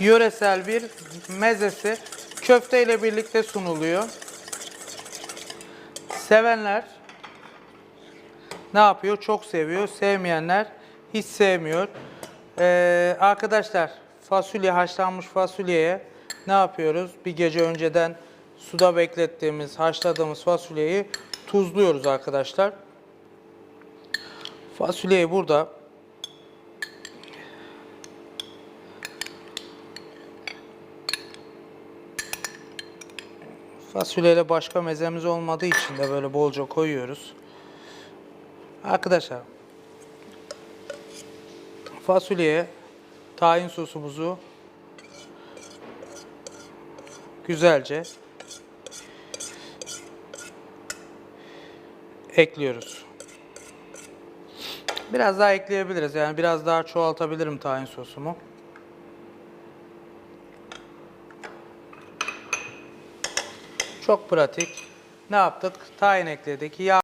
yöresel bir mezesi köfte ile birlikte sunuluyor. Sevenler ne yapıyor? Çok seviyor. Sevmeyenler hiç sevmiyor. Ee, arkadaşlar fasulye haşlanmış fasulyeye ne yapıyoruz? Bir gece önceden suda beklettiğimiz, haşladığımız fasulyeyi tuzluyoruz arkadaşlar. Fasulyeyi burada fasulyeyle başka mezemiz olmadığı için de böyle bolca koyuyoruz. Arkadaşlar fasulyeye tahin sosumuzu güzelce ekliyoruz. Biraz daha ekleyebiliriz. Yani biraz daha çoğaltabilirim tahin sosumu. Çok pratik. Ne yaptık? Tahin ekledik. Yağ